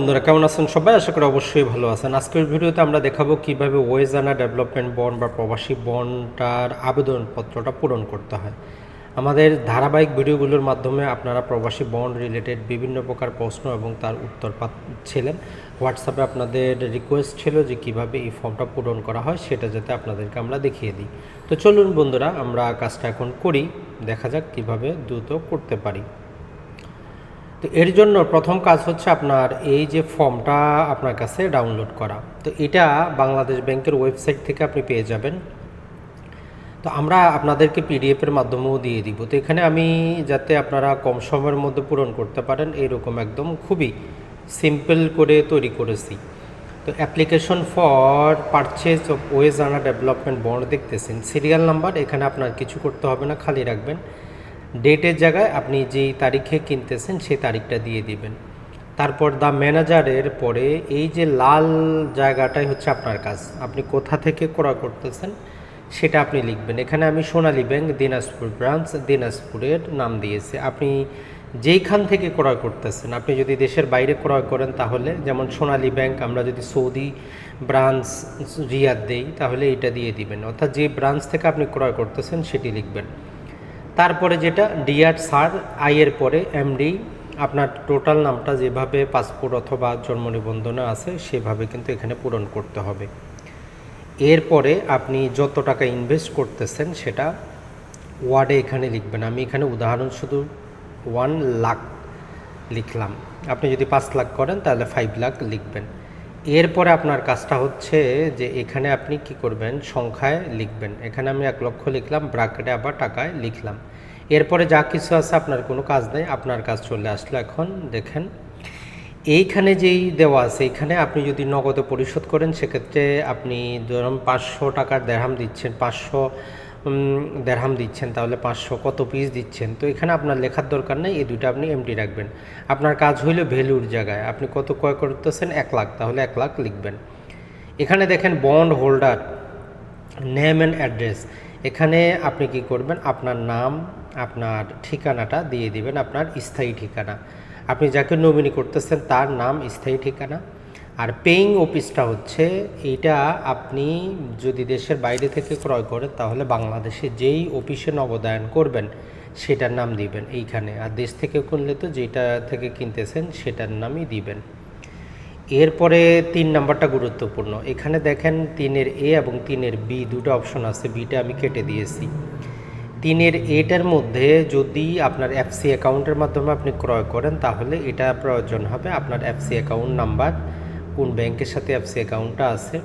বন্ধুরা, কেমন আছেন সবাই? আশা করি অবশ্যই ভালো আছেন। আজকের ভিডিওতে আমরা দেখাবো কীভাবে ওয়েজানা ডেভেলপমেন্ট বন্ড বা প্রবাসী বন্ডটার আবেদনপত্রটা পূরণ করতে হয়। আমাদের ধারাবাহিক ভিডিওগুলোর মাধ্যমে আপনারা প্রবাসী বন্ড রিলেটেড বিভিন্ন প্রকার প্রশ্ন এবং তার উত্তর পাচ্ছিলেন হোয়াটসঅ্যাপে আপনাদের রিকোয়েস্ট ছিল যে কীভাবে এই ফর্মটা পূরণ করা হয়, সেটা যাতে আপনাদেরকে আমরা দেখিয়ে দিই। তো চলুন বন্ধুরা, আমরা কাজটা এখন করি। দেখা যাক কীভাবে দ্রুত করতে পারি। তো এর জন্য প্রথম কাজ হচ্ছে আপনার এই যে ফর্মটা আপনার কাছে ডাউনলোড করা। তো এটা বাংলাদেশ ব্যাংকের ওয়েবসাইট থেকে আপনি পেয়ে যাবেন। তো আমরা আপনাদেরকে পিডিএফের মাধ্যমেও দিয়ে দিব। তো এখানে আমি যাতে আপনারা কম সময়ের মধ্যে পূরণ করতে পারেন, এরকম একদম খুবই সিম্পল করে তৈরি করেছি। তো application for purchase of wage আনা ডেভেলপমেন্ট বন্ড দেখতেছেন। সিরিয়াল নাম্বার, এখানে আপনার কিছু করতে হবে না, খালি রাখবেন। ডেটের জায়গায় আপনি যেই তারিখে কিনতেছেন সেই তারিখটা দিয়ে দিবেন। তারপর দ্য ম্যানেজারের পরে এই যে লাল জায়গাটাই হচ্ছে আপনার কাজ। আপনি কোথা থেকে ক্রয় করতেছেন সেটা আপনি লিখবেন। এখানে আমি সোনালী ব্যাংক, দিনাজপুর ব্রাঞ্চ, দিনাজপুরের নাম দিয়েছি। আপনি যেইখান থেকে ক্রয় করতেছেন, আপনি যদি দেশের বাইরে ক্রয় করেন তাহলে, যেমন সোনালী ব্যাংক, আমরা যদি সৌদি ব্রাঞ্চ, রিয়াদ দেই, তাহলে এটা দিয়ে দিবেন। অর্থাৎ যে ব্রাঞ্চ থেকে আপনি ক্রয় করতেছেন সেটি লিখবেন। তারপরে যেটা ডিআর স্যার আইয়ের পরে এমডি, আপনার টোটাল নামটা যেভাবে পাসপোর্ট অথবা জন্ম নিবন্ধনে আছে, সেভাবে কিন্তু এখানে পূরণ করতে হবে। এরপরে আপনি যত টাকা ইনভেস্ট করতেছেন, সেটা ওয়ার্ডে এখানে লিখবেন। আমি এখানে উদাহরণ শুধু ওয়ান লাখ লিখলাম। আপনি যদি পাঁচ লাখ করেন, তাহলে ফাইভ লাখ লিখবেন। এরপরে আপনার কাজটা হচ্ছে যে এখানে আপনি কি করবেন? সংখ্যায় লিখবেন। এখানে আমি এক লক্ষ লিখলাম ব্রাকেটে আবার টাকায় লিখলাম। এরপরে যা কিছু আছে আপনার কোনো কাজ নেই, আপনার কাজ চলে আসলো এখন, দেখেন। এইখানে যেই দেওয়া আছে, এখানে আপনি যদি নগদে পরিশোধ করেন, সেক্ষেত্রে আপনি ধরুন পাঁচশো টাকার দেড়হাম দিচ্ছেন, পাঁচশো দেড়হাম দিচ্ছেন, তাহলে পাঁচশো কত পিস দিচ্ছেন? তো এখানে আপনার লেখার দরকার নেই, এই দুটো আপনি এমটি রাখবেন। আপনার কাজ হইল ভ্যালুর জায়গায়, আপনি কত ক্রয় করতেছেন? এক লাখ, তাহলে এক লাখ লিখবেন। এখানে দেখেন bond holder name and address এখানে আপনি কি করবেন? আপনার নাম, আপনার ঠিকানাটা দিয়ে দিবেন, আপনার স্থায়ী ঠিকানা। আপনি যাকে নমিনি করতেছেন, তার নাম, স্থায়ী ঠিকানা। আর পেইং অফিসটা হচ্ছে, এইটা আপনি যদি দেশের বাইরে থেকে ক্রয় করেন, তাহলে বাংলাদেশে যেই অফিসে নবদায়ন করবেন, সেটার নাম দিবেন এইখানে। আর দেশ থেকে কিনলে তো যেটা থেকে কিনতেছেন, সেটার নামই দিবেন। এরপরে তিন নাম্বারটা গুরুত্বপূর্ণ। এখানে দেখেন তিনের এ এবং তিনের বি দুটো অপশন আছে বিটা আমি কেটে দিয়েছি। তিনের এটার মধ্যে যদি আপনার এফসি অ্যাকাউন্টের মাধ্যমে আপনি ক্রয় করেন, তাহলে এটা প্রয়োজন হবে আপনার এফসি অ্যাকাউন্ট নাম্বার কোন ব্যাংকের সাথে এফসি অ্যাকাউন্টটা আছে।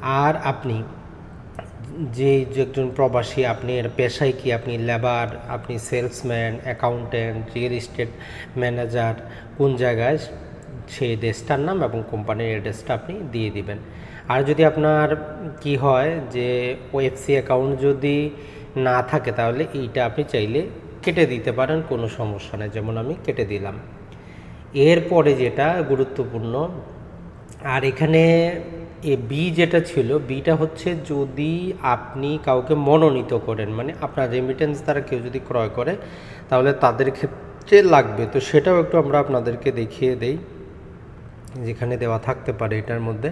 আর আপনি যে একজন প্রবাসী, আপনি এর পেশায় কি? আপনি লেবার, আপনি salesman accountant real estate manager, কোন জায়গায় সেই দেশটার নাম এবং কোম্পানির অ্যাড্রেসটা আপনি দিয়ে দিবেন। আর যদি আপনার কি হয় যে ওএফসি অ্যাকাউন্ট যদি না থাকে, তাহলে এইটা আপনি চাইলে কেটে দিতে পারেন, কোনো সমস্যা নেই। যেমন আমি কেটে দিলাম। এরপরে যেটা গুরুত্বপূর্ণ আর এখানে এ বি যেটা ছিল বিটা হচ্ছে যদি আপনি কাউকে মনোনীত করেন মানে আপনার রেমিটেন্স দ্বারা কেউ যদি ক্রয় করে, তাহলে তাদের ক্ষেত্রে লাগবে। তো সেটাও একটু আমরা আপনাদেরকে দেখিয়ে দেই, যেখানে দেওয়া থাকতে পারে এটার মধ্যে।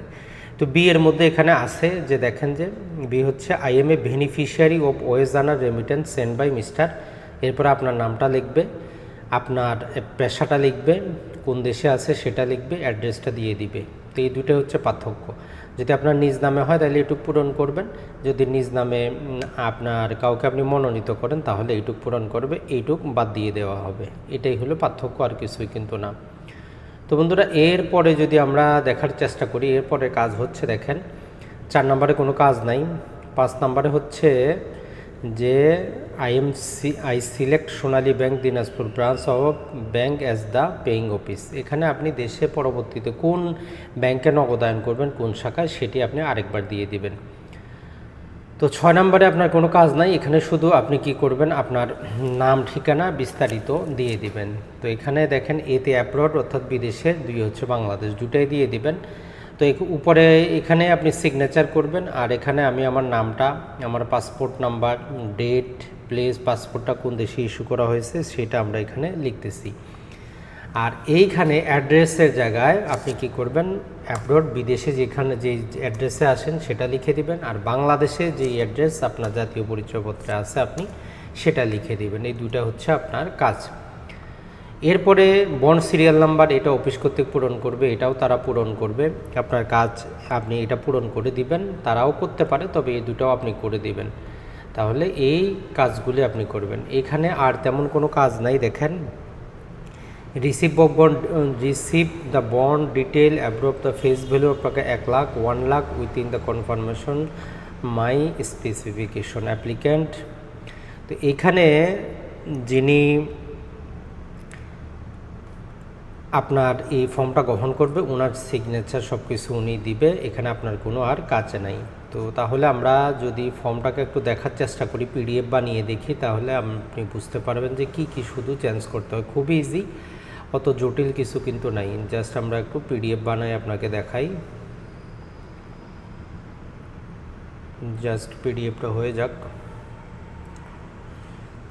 তো বি এর মধ্যে এখানে আছে যে দেখেন যে বি হচ্ছে I am a beneficiary of wage earner remittance send by mister এরপর আপনার নামটা লিখবে, আপনার পেশাটা লিখবে, কোন দেশে আছে সেটা লিখবে অ্যাড্রেসটা দিয়ে দিবে। এই দুটো হচ্ছে পার্থক্য। যদি আপনার নিজ নামে হয়, তাহলে এইটুক পূরণ করবেন। যদি নিজ নামে আপনার কাউকে আপনি মনোনীত করেন, তাহলে এইটুক পূরণ করবে, এইটুক বাদ দিয়ে দেওয়া হবে। এটাই হলো পার্থক্য, আর কিছুই কিন্তু না। তো বন্ধুরা, এরপরে যদি আমরা দেখার চেষ্টা করি, এরপরে কাজ হচ্ছে দেখেন, চার নম্বরে কোনো কাজ নাই, পাঁচ নম্বরে হচ্ছে যে I am C I select Sonali Bank, Dinajpur branch of bank as the paying office এখানে আপনি দেশে পরবর্তীতে কোন ব্যাংকে নগদায়ন করবেন, কোন শাখায়, সেটি আপনি আরেকবার দিয়ে দিবেন। তো ছয় নম্বরে আপনার কোনো কাজ নাই, এখানে শুধু আপনি কি করবেন, আপনার নাম, ঠিকানা বিস্তারিত দিয়ে দিবেন। তো এখানে দেখেন, এতে অ্যাব্রড অর্থাৎ বিদেশে, দুই হচ্ছে বাংলাদেশ, দুটাই দিয়ে দিবেন। তো উপরে এখানে আপনি সিগনেচার করবেন, আর এখানে আমি আমার নামটা, আমার পাসপোর্ট নাম্বার ডেট প্লেস পাসপোর্টটা কোন দেশে ইস্যু করা হয়েছে সেটা আমরা এখানে লিখতেছি। আর এইখানে অ্যাড্রেসের জায়গায় আপনি কি করবেন অ্যাব্রোড বিদেশে যেখানে যেই অ্যাড্রেসে আসেন সেটা লিখে দিবেন, আর বাংলাদেশে যেই অ্যাড্রেস আপনার জাতীয় পরিচয়পত্রে আছে আপনি সেটা লিখে দিবেন। এই দুটা হচ্ছে আপনার কাজ। এরপরে বন্ড সিরিয়াল নাম্বার এটা অফিস কর্তৃক পূরণ করবে, এটাও তারা পূরণ করবে। আপনার কাজ আপনি এটা পূরণ করে দিবেন, তারাও করতে পারে, তবে এই দুটাও আপনি করে দিবেন। তাহলে এই কাজগুলি আপনি করবেন। এখানে আর তেমন কোনো কাজ নাই, দেখেন। Receive of bond receive the bond detail above the face value আপনাকে এক lakh one lakh within the confirmation my specification applicant তো এখানে যিনি আপনার এই ফর্মটা গ্রহণ করবে, ওনার সিগনেচার সব কিছু উনি দিবে, এখানে আপনার কোনো আর কাজ নাই। তো তাহলে আমরা যদি ফর্মটাকে একটু দেখার চেষ্টা করি পিডিএফ বানিয়ে দেখি, তাহলে আপনি বুঝতে পারবেন যে কি কি শুধু চেঞ্জ করতে হয়। খুবই ইজি অত জটিল কিছু কিন্তু নাই। জাস্ট আমরা একটু পিডিএফ বানাই, আপনাকে দেখাই। জাস্ট পিডিএফটা হয়ে যাক।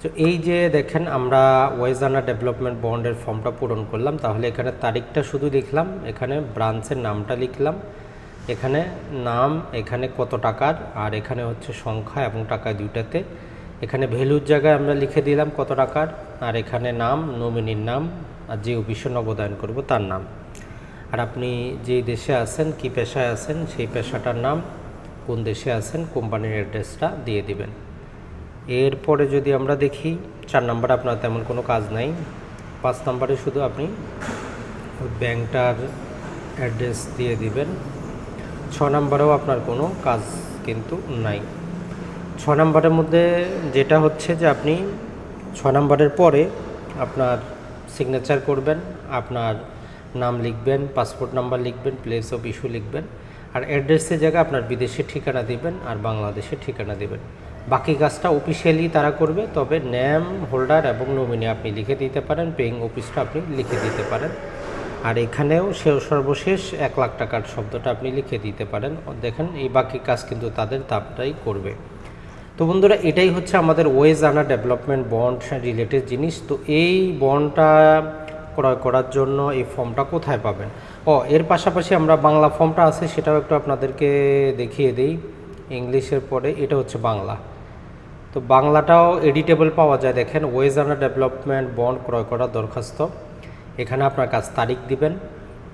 তো এই যে দেখেন, আমরা ওয়েজানা ডেভেলপমেন্ট বন্ডের ফর্মটা পূরণ করলাম। তাহলে এখানে তারিখটা শুধু লিখলাম, এখানে ব্রাঞ্চের নামটা লিখলাম। এখানে নাম, এখানে কত টাকার, আর এখানে হচ্ছে সংখ্যা এবং টাকা দুইটাতে। এখানে ভ্যালুর জায়গায় আমরা লিখে দিলাম কত টাকার, আর এখানে নাম নমিনির নাম, আর যে অফিসে নবদায়ন করব তার নাম। আর আপনি যেই দেশে আছেন, কি পেশায় আছেন, সেই পেশাটার নাম, কোন দেশে আছেন, কোম্পানির অ্যাড্রেসটা দিয়ে দিবেন। এরপরে যদি আমরা দেখি, চার নম্বরে আপনার তেমন কোনো কাজ নাই। পাঁচ নাম্বারে শুধু আপনি ব্যাংকটার অ্যাড্রেস দিয়ে দিবেন। ছ নম্বরেও আপনার কোনো কাজ কিন্তু নাই। ছ নম্বরের মধ্যে যেটা হচ্ছে যে আপনি ছ নম্বরের পরে আপনার সিগনেচার করবেন, আপনার নাম লিখবেন পাসপোর্ট নাম্বার লিখবেন প্লেস অফ ইস্যু লিখবেন, আর অ্যাড্রেসের জায়গায় আপনার বিদেশের ঠিকানা দিবেন আর বাংলাদেশের ঠিকানা দিবেন। বাকি কাজটা অফিসিয়ালি তারা করবে, তবে নেম হোল্ডার এবং নমিনি আপনি লিখে দিতে পারেন পেইং অফিসটা আপনি লিখে দিতে পারেন। আর এখানেও সে সর্বশেষ এক লাখ টাকার শব্দটা আপনি লিখে দিতে পারেন। দেখেন, এই বাকি কাজ কিন্তু তাদের তাপটাই করবে। তো বন্ধুরা, এটাই হচ্ছে আমাদের ওয়েজ আনা ডেভেলপমেন্ট বন্ড রিলেটেড জিনিস। তো এই বন্ডটা ক্রয় করার জন্য এই ফর্মটা কোথায় পাবেন? ও, এর পাশাপাশি আমরা বাংলা ফর্মটা আছে, সেটাও একটু আপনাদেরকে দেখিয়ে দিই। ইংলিশের পরে এটা হচ্ছে বাংলা। তো বাংলাটাও এডিটেবল পাওয়া যায়। দেখেন ওয়েজ আনা ডেভেলপমেন্ট বন্ড ক্রয় করার দরখাস্ত। এখানে আপনার কাজ তারিখ দিবেন।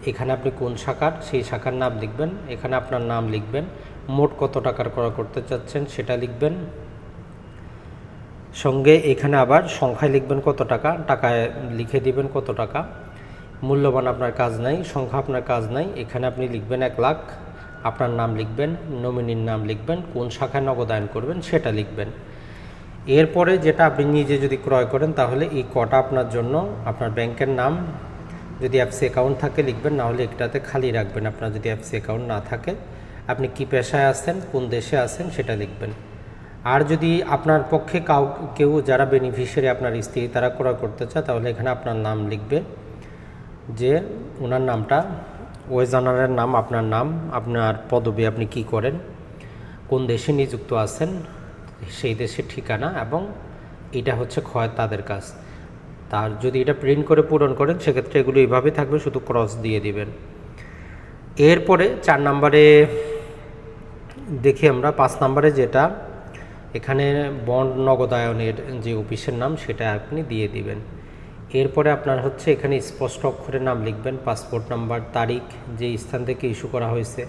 এখানে আপনি কোন শাখার, সেই শাখার নাম লিখবেন। এখানে আপনার নাম লিখবেন। মোট কত টাকার ক্রয় করতে চাচ্ছেন সেটা লিখবেন। সঙ্গে এখানে আবার সংখ্যায় লিখবেন কত টাকা, টাকায় লিখে দিবেন কত টাকা। মূল্যবান আপনার কাজ নাই, সংখ্যা আপনার কাজ নাই। এখানে আপনি লিখবেন এক লাখ। আপনার নাম লিখবেন নমিনির নাম লিখবেন, কোন শাখায় নগদায়ন করবেন সেটা লিখবেন। এরপরে যেটা আপনি নিজে যদি ক্রয় করেন, তাহলে এই কটা আপনার জন্য আপনার ব্যাংকের নাম, যদি অ্যাপসি অ্যাকাউন্ট থাকে লিখবেন না হলে একটাতে খালি রাখবেন। আপনার যদি অ্যাপসি অ্যাকাউন্ট না থাকে, আপনি কি পেশায় আছেন, কোন দেশে আছেন সেটা লিখবেন। আর যদি আপনার পক্ষে কাউ, কেউ যারা বেনিফিশিয়ারি আপনার স্ত্রী তারা ক্রয় করতে চায়, তাহলে এখানে আপনার নাম লিখবে যে, ওনার নামটা ওয়েজানারের নাম, আপনার নাম, আপনার পদবি আপনি কি করেন, কোন দেশে নিযুক্ত আছেন, সেই দেশের ঠিকানা এবং এটা হচ্ছে ক্ষয় তাদের কাজ। তার যদি এটা প্রিন্ট করে পূরণ করেন, সেক্ষেত্রে এগুলো এইভাবে থাকবে, শুধু ক্রস দিয়ে দিবেন। এরপরে চার নাম্বারে দেখি আমরা, পাঁচ নাম্বারে যেটা, এখানে বন্ড নগদায়নের যে অফিসের নাম, সেটা আপনি দিয়ে দিবেন। এরপরে আপনার হচ্ছে এখানে স্পষ্ট অক্ষরে নাম লিখবেন, পাসপোর্ট নাম্বার, তারিখ, যে স্থান থেকে ইস্যু করা হয়েছে।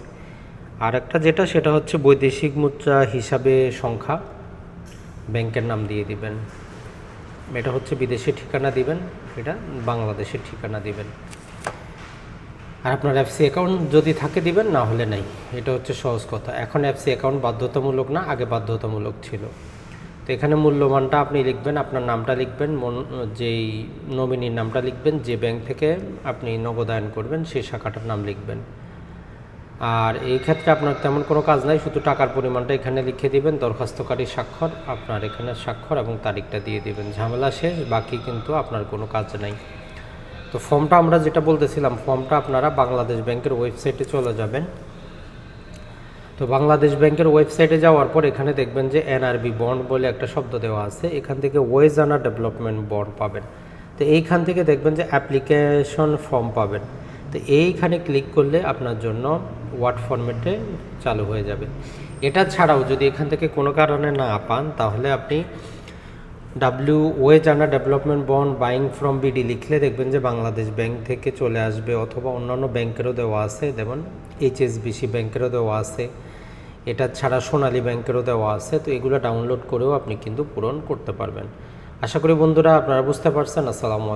আর একটা যেটা, সেটা হচ্ছে বৈদেশিক মুদ্রা হিসাবে সংখ্যা, ব্যাংকের নাম দিয়ে দিবেন। এটা হচ্ছে বিদেশি ঠিকানা দিবেন, এটা বাংলাদেশের ঠিকানা দিবেন। আর আপনার এফসি অ্যাকাউন্ট যদি থাকে দিবেন, না হলে নাই। এটা হচ্ছে সহজ কথা। এখন এফসি অ্যাকাউন্ট বাধ্যতামূলক না, আগে বাধ্যতামূলক ছিল। তো এখানে মূল্যমানটা আপনি লিখবেন, আপনার নামটা লিখবেন যেই নমিনির নামটা লিখবেন, যে ব্যাংক থেকে আপনি নগদায়ন করবেন, সেই শাখাটার নাম লিখবেন। আর এই ক্ষেত্রে আপনার তেমন কোনো কাজ নাই, শুধু টাকার পরিমাণটা এখানে লিখে দিবেন, দরখাস্তকারী স্বাক্ষর, আপনার এখানে স্বাক্ষর এবং তারিখটা দিয়ে দিবেন। ঝামেলা শেষ, বাকি কিন্তু আপনার কোনো কাজ নাই। তো ফর্মটা আমরা যেটা বলতেছিলাম, ফর্মটা আপনারা বাংলাদেশ ব্যাংকের ওয়েবসাইটে চলে যাবেন। তো বাংলাদেশ ব্যাংকের ওয়েবসাইটে যাওয়ার পর এখানে দেখবেন যে এনআরবি বন্ড বলে একটা শব্দ দেওয়া আছে। এখান থেকে ওয়েজ আনা ডেভেলপমেন্ট বন্ড পাবেন। তো এইখান থেকে দেখবেন যে অ্যাপ্লিকেশন ফর্ম পাবেন। তো এইখানে ক্লিক করলে আপনার জন্য ওয়ার্ড ফরম্যাটে চালু হয়ে যাবে। এটা ছাড়াও যদি এখান থেকে কোনো কারণে না পান, তাহলে আপনি ডাব্লিউ ওয়ে জানা development bond buying from BD লিখলে দেখবেন যে বাংলাদেশ ব্যাংক থেকে চলে আসবে, অথবা অন্যান্য ব্যাংকেরও দেওয়া আছে। যেমন এইচএসবিসি ব্যাংকেরও দেওয়া আছে। এটা ছাড়া সোনালী ব্যাংকেরও দেওয়া আছে, তো এগুলো ডাউনলোড করেও আপনি কিন্তু পূরণ করতে পারবেন। আশা করি বন্ধুরা আপনারা বুঝতে পারছেন। আসসালামু আলাইকুম।